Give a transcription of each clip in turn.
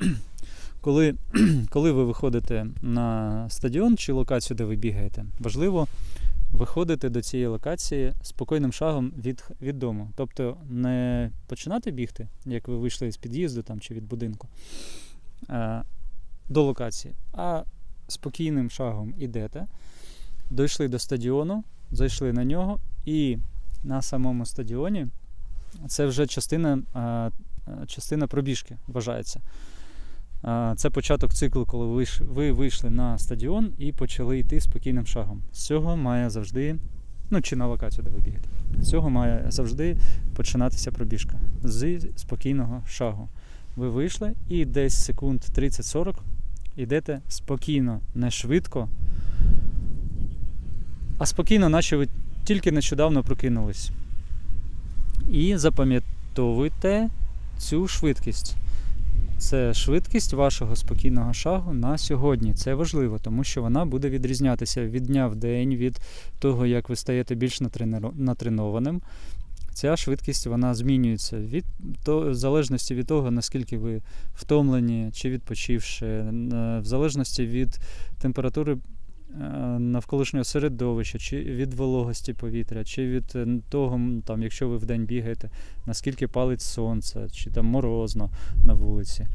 Коли, коли ви виходите на стадіон чи локацію, де ви бігаєте, важливо виходити до цієї локації спокійним шагом від, від дому. Тобто не починати бігти, як ви вийшли з під'їзду там, чи від будинку е, до локації, а спокійним шагом ідете, дійшли до стадіону, зайшли на нього, і на самому стадіоні це вже частина, е, е, частина пробіжки вважається. Е, Це початок циклу, коли ви ви вийшли на стадіон і почали йти спокійним шагом. З цього має завжди, ну чи на локацію, де ви бігаєте, з цього має завжди починатися пробіжка з спокійного шагу. Ви вийшли і десь секунд 30-40 йдете спокійно, не швидко, а спокійно, наче ви тільки нещодавно прокинулись. І запам'ятовуйте цю швидкість. Це швидкість вашого спокійного шагу на сьогодні. Це важливо, тому що вона буде відрізнятися від дня в день, від того, як ви стаєте більш натренованим. Ця швидкість вона змінюється від то, в залежності від того, наскільки ви втомлені чи відпочивши, в залежності від температури навколишнього середовища, чи від вологості повітря, чи від е, того, там, якщо ви вдень бігаєте, наскільки палить сонце, чи там морозно на вулиці.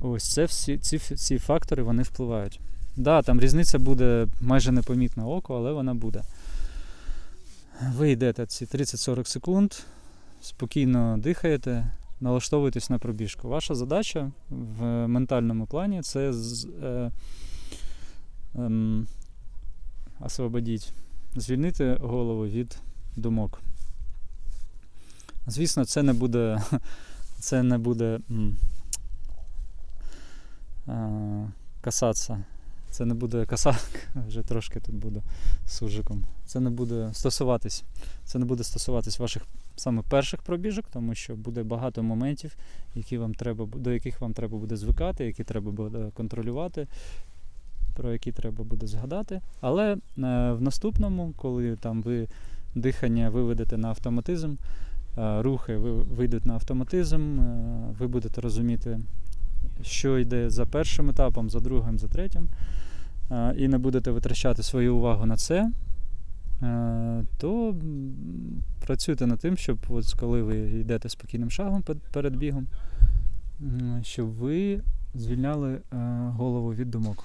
Ось це всі ці, ці фактори вони впливають. Да, там різниця буде майже непомітна око, але вона буде. Ви йдете ці 30-40 секунд, спокійно дихаєте, налаштовуєтесь на пробіжку. Ваша задача в ментальному плані це з, е, ем, освободіть, звільнити голову від думок. Звісно, це не буде, це не буде е, касатися. Це не буде касатка, вже трошки тут буду сужиком. Це не буде стосуватись. Це не буде стосуватись ваших саме перших пробіжок, тому що буде багато моментів, які вам треба, до яких вам треба буде звикати, які треба буде контролювати, про які треба буде згадати. Але е, в наступному, коли там ви дихання виведете на автоматизм, е, рухи вийдуть на автоматизм, е, ви будете розуміти, що йде за першим етапом, за другим, за третім, і не будете витрачати свою увагу на це, то працюйте над тим, щоб от коли ви йдете спокійним шагом перед бігом, щоб ви звільняли голову від думок.